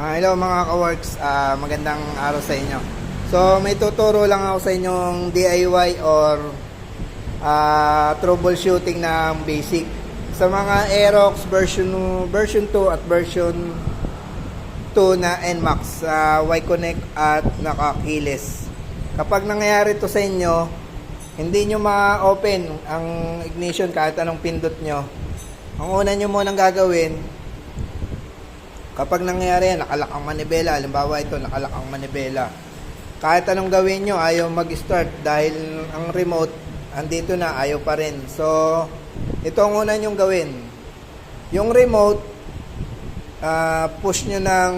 Ah, hello mga ka-works, Ah, magandang araw sa inyo. So may tuturo lang ako sa inyong DIY or ah, troubleshooting ng basic. Sa mga Aerox version version 2 at version 2 na NMAX, sa Y-Connect at nakakilis. Kapag nangyayari to sa inyo, hindi nyo ma-open ang ignition kahit anong pindot nyo. Ang una nyo munang gagawin, Kapag nangyari yan, nakalak ang manibela, halimbawa ito, nakalak ang manibela. Kahit anong gawin nyo, ayaw mag-start dahil ang remote, andito na, ayaw pa rin. So, ito ang una nyong gawin. Yung remote, ah, push nyo ng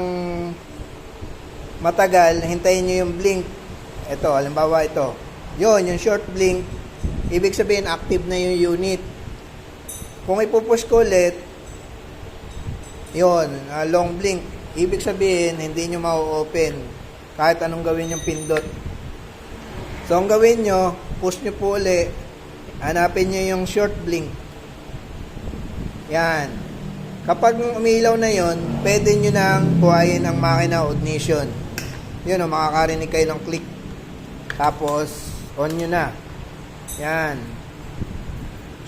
matagal, hintayin nyo yung blink. Ito, halimbawa ito. Yun, yung short blink, ibig sabihin active na yung unit. Kung ipupush ko ulit, yon ah, long blink. Ibig sabihin, hindi nyo mau-open kahit anong gawin yung pindot. So, ang gawin nyo, push nyo po uli, hanapin nyo yung short blink. Yan. Kapag umilaw na yon, pwede nyo nang buhayin ang makina ignition. Yun o, makakarinig kayo ng click. Tapos, on nyo na. Yan.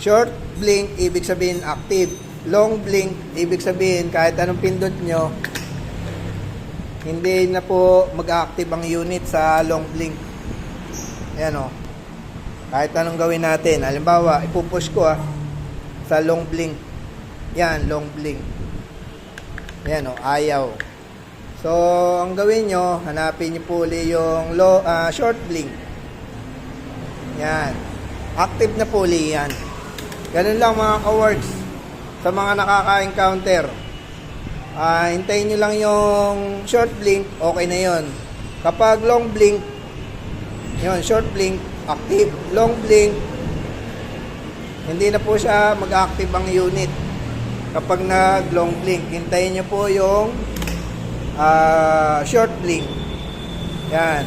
Short blink, ibig sabihin active. Long blink, ibig sabihin kahit anong pindot nyo, hindi na po mag-active ang unit sa long blink. Ayan o. Kahit anong gawin natin. Halimbawa, ipupush ko ah, sa long blink. Yan, long blink. Ayan o, ayaw. So, ang gawin nyo, hanapin nyo po uli yung low, ah, short blink. Yan. Active na po uli yan. Ganun lang mga ka-works. Sa mga nakaka-encounter. Ah, hintayin nyo lang yung short blink, okay na yon. Kapag long blink, yon short blink, active. Long blink, hindi na po siya mag-active ang unit. Kapag nag long blink, hintayin nyo po yung ah, short blink. Yan.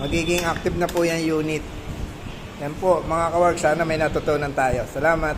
Magiging active na po yung unit. Yan po, mga kawork, sana may natutunan tayo. Salamat.